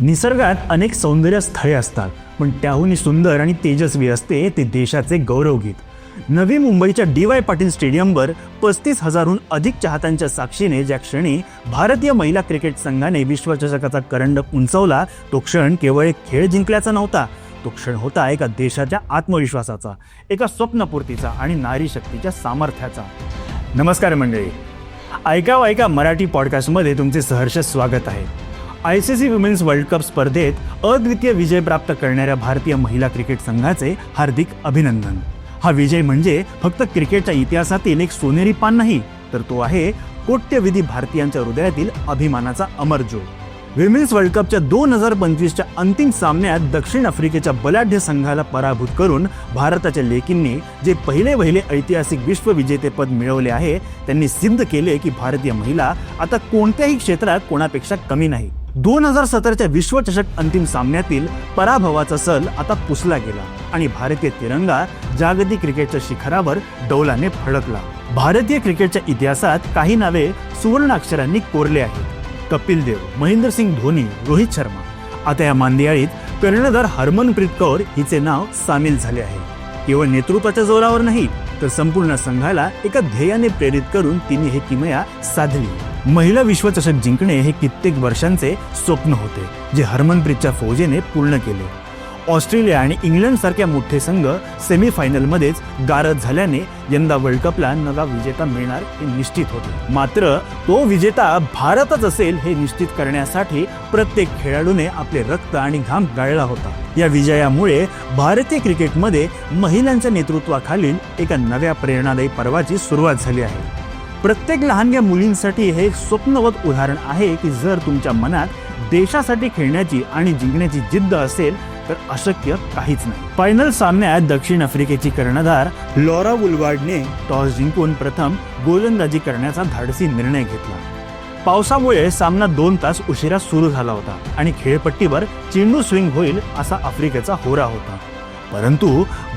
निसर्गात अनेक सौंदर्य स्थळे असतात पण त्याहून सुंदर आणि तेजस्वी असते ते देशाचे गौरवगीत नवी मुंबईच्या डी वाय पाटील स्टेडियमवर पस्तीस हजारहून अधिक चाहत्यांच्या साक्षीने ज्या क्षणी भारतीय महिला क्रिकेट संघाने विश्वचषकाचा करंड उंचवला तो क्षण केवळ एक खेळ जिंकल्याचा नव्हता तो क्षण होता एका देशाच्या आत्मविश्वासाचा एका स्वप्नपूर्तीचा आणि नारी शक्तीच्या सामर्थ्याचा. नमस्कार मंडळी. ऐका ऐका मराठी पॉडकास्टमध्ये तुमचे सहर्ष स्वागत आहे. I C C women's world cup स्पर्धेत अद्वितीय विजय प्राप्त करणाऱ्या भारतीय महिला क्रिकेट संघाचे हार्दिक अभिनंदन. हा विजय म्हणजे फक्त क्रिकेटच्या इतिहासातील एक सोनेरी पान नाही तर तो आहे कोट्यविधी भारतीयांच्या हृदयातील अभिमानाचा अमर ज्योत विमेन्स वर्ल्ड कपच्या दोन हजार पंचवीसच्या अंतिम सामन्यात दक्षिण आफ्रिकेच्या बलाढ्य संघाला पराभूत करून भारताच्या लेकींनी जे पहिले पहिले ऐतिहासिक विश्वविजेतेपद मिळवले आहे त्यांनी सिद्ध केले की भारतीय महिला आता कोणत्याही क्षेत्रात कोणापेक्षा कमी नाही. दोन हजार सतराच्या विश्वचषक अंतिम सामन्यातील पराभवाचा सल आता पुसला गेला आणि भारतीय तिरंगा जागतिक क्रिकेटच्या शिखरावर डौलाने फडकला. भारतीय क्रिकेटच्या इतिहासात काही नावे सुवर्ण अक्षरांनी कोरले आहेत. कपिल देव महेंद्रसिंग धोनी रोहित शर्मा. आता या मांदियाळीत कर्णधार हरमनप्रीत कौर हिचे नाव सामील झाले आहे. केवळ नेतृत्वाच्या जोरावर नाही तर संपूर्ण संघाला एका ध्येयाने प्रेरित करून तिने हे किमया साधली. महिला विश्वचषक जिंकणे हे कित्येक वर्षांचे स्वप्न होते जे हरमनप्रीतच्या फौजेने पूर्ण केले. ऑस्ट्रेलिया आणि इंग्लंड सारख्या मोठे संघ सेमीफायनलमध्येच गारद झाल्याने यंदा वर्ल्ड कपला नवा विजेता मिळणार हे निश्चित होते. मात्र तो विजेता भारतच असेल हे निश्चित करण्यासाठी प्रत्येक खेळाडूने आपले रक्त आणि घाम गाळला होता. या विजयामुळे भारतीय क्रिकेटमध्ये महिलांच्या नेतृत्वाखालील एका नव्या प्रेरणादायी पर्वाची सुरुवात झाली आहे. प्रत्येक लहानग्या मुलींसाठी हे एक स्वप्नवत उदाहरण आहे की जर तुमच्या मनात देशासाठी खेळण्याची आणि जिंकण्याची जिद्द असेल तर अशक्य काहीच नाही. फायनल सामन्यात दक्षिण आफ्रिकेची कर्णधार लॉरा वुलवार्डने टॉस जिंकून प्रथम गोलंदाजी करण्याचा धाडसी निर्णय घेतला. पावसामुळे सामना दोन तास उशिरा सुरू झाला होता आणि खेळपट्टीवर चेंडू स्विंग होईल असा आफ्रिकेचा होरा होता. परंतु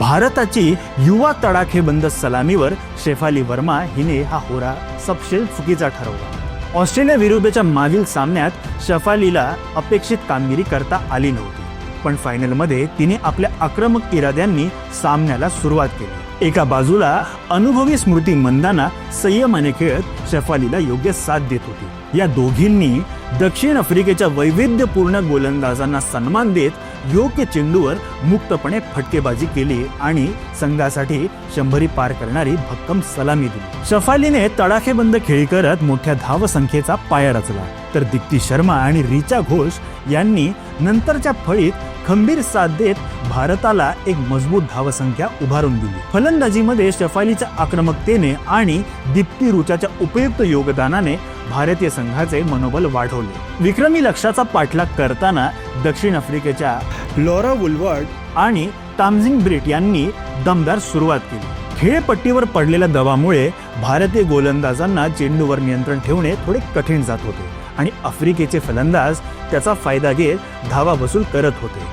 भारताची युवा तडाखेबंद सलामीवर शेफाली वर्मा हिने हा होरा सपशेल चुकीचा ठरवला. ऑस्ट्रेलिया विरुद्धच्या मागील सामन्यात शफालीला अपेक्षित कामगिरी करता आली नव्हती पण फायनलमध्ये तिने आपल्या आक्रमक इराद्यांनी सामन्याला सुरुवात केली. एका बाजूला अनुभवी स्मृती मंदाना संयमाने खेळत शेफालीला योग्य साथ देत होती. या दोघींनी दक्षिण आफ्रिकेच्या वैविध्यपूर्ण गोलंदाजांना सन्मान देत योग्य चेंडूवर मुक्तपणे फटकेबाजी केली आणि संघासाठी शंभरी पार करणारी भक्कम सलामी दिली. शफालीने तडाखेबंद खेळी करत मोठ्या धावसंख्येचा पाया रचला. तर दीप्ती शर्मा आणि रिचा घोष यांनी नंतरच्या फळीत खंबीर साथ देत भारताला एक मजबूत धावसंख्या उभारून दिली. फलंदाजीमध्ये शफालीच्या आक्रमकतेने आणि दीप्ती रुचाच्या उपयुक्त योगदानाने भारतीय संघाचे मनोबल वाढवले. विक्रमी लक्ष्याचा पाठलाग करताना दक्षिण आफ्रिकेच्या लॉरा वुलवर्ड आणि तामझिंग ब्रिट यांनी दमदार सुरुवात केली. खेळपट्टीवर पडलेल्या दबामुळे भारतीय गोलंदाजांना चेंडूवर नियंत्रण ठेवणे थोडे कठीण जात होते. आणि आफ्रिकेचे फलंदाज त्याचा फायदा घेत धावा वसूल करत होते.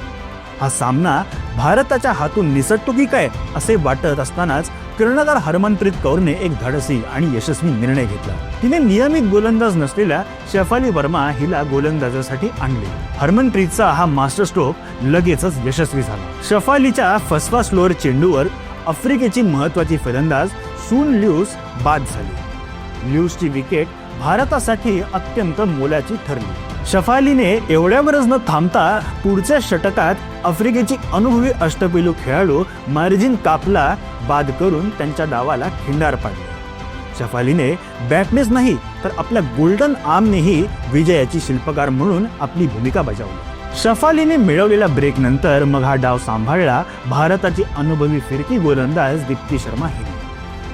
हा सामना भारताच्या हातून निसटतो की काय असे वाटत असतानाच कर्णधार हरमनप्रीत कौरने एक धाडसी आणि यशस्वी निर्णय घेतला. तिने नियमित गोलंदाज नसलेल्या शेफाली वर्मा हिला गोलंदाजासाठी आणले. हरमनप्रीतचा हा मास्टर स्ट्रोक लगेचच यशस्वी झाला. शफालीच्या फसवा स्लोअर चेंडूवर आफ्रिकेची महत्वाची फलंदाज सून ल्यूस बाद झाली. ल्यूसची विकेट भारतासाठी अत्यंत मोलाची ठरली. शफालीने एवढ्यावरच न थांबता पुढच्या षटकात आफ्रिकेची अनुभवी अष्टपैलू खेळाडू मार्जिन कापला बाद करून त्यांच्या डावाला खिंडार पाडले. शफालीने बॅटनेस नाही तर आपल्या गोल्डन आर्मनेही विजयाची शिल्पकार म्हणून आपली भूमिका बजावली. शफालीने मिळवलेल्या ब्रेकनंतर मग हा डाव सांभाळला भारताची अनुभवी फिरकी गोलंदाज दीप्ती शर्मा हिने.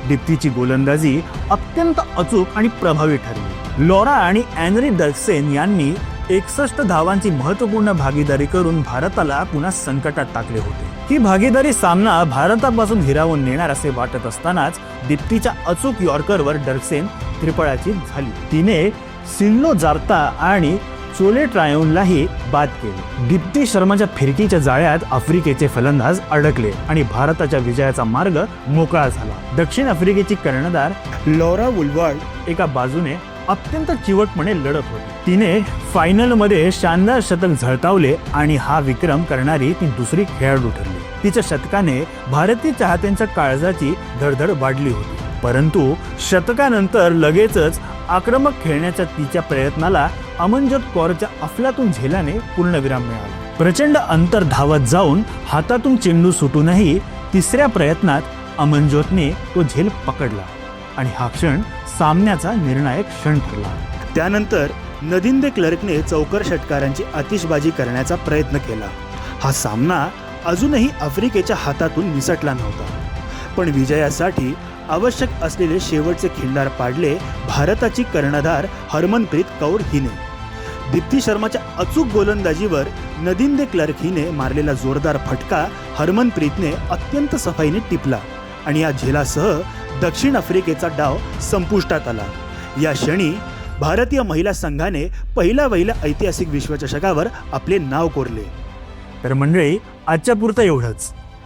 दीप्तीची गोलंदाजी अत्यंत अचूक आणि प्रभावी ठरली. लॉरा आणि अॅनरी डर्कसेन यांनी एकसष्ट धावांची महत्त्वपूर्ण भागीदारी करून भारताला पुन्हा संकटात टाकले होते. ही भागीदारी सामना भारतापासून हिरावून नेणार असे वाटत असतानाच दीप्तीच्या अचूक यॉर्करवर डर्कसेन त्रिपळाची झाली. तिने सिल्लो जार्ता आणि चोले ट्रायोनलाही बाद केले. दीप्ती शर्माच्या फिरकीच्या जाळ्यात आफ्रिकेचे फलंदाज अडकले आणि भारताच्या विजयाचा मार्ग मोकळा झाला. दक्षिण आफ्रिकेची कर्णधार लॉरा वुलवर्ड एका बाजूने अत्यंत चिवटपणे लढत होती. तिने फायनलमध्ये शानदार शतक झळकावले आणि हा विक्रम करणारी ती दुसरी खेळाडू ठरली. तिच्या शतकाने भारतीय चाहत्यांच्या काळजाची धडधड वाढली होती. परंतु शतकानंतर लगेचच आक्रमक खेळण्याच्या तिच्या प्रयत्नाला अमनजोत कौरच्या अफलातून झेलाने पूर्णविराम मिळाला. प्रचंड अंतर धावत जाऊन हातातून चेंडू सुटूनही तिसऱ्या प्रयत्नात अमनजोतने तो झेल पकडला आणि हा क्षण सामन्याचा निर्णायक क्षण ठरला. त्यानंतर नदिंदे क्लर्कने चौकर षटकारांची आतिषबाजी करण्याचा प्रयत्न केला. हा सामना अजूनही आफ्रिकेच्या हातातून निसटला नव्हता. पण विजयासाठी आवश्यक असलेले शेवटचे खिल्लार पाडले भारताची कर्णधार हरमनप्रीत कौर हिने. दीप्ती शर्माच्या अचूक गोलंदाजीवर नदिंदे क्लर्क हिने मारलेला जोरदार फटका हरमनप्रीतने अत्यंत सफाईने टिपला आणि या झेलासह दक्षिण आफ्रिकेचा डाव संपुष्टात आला. या क्षणी भारतीय महिला संघाने पहिल्या वहिल्या ऐतिहासिक विश्वचषकावर आपले नाव कोरले. तर मंडळी आजच्या पुरतं एवढंच.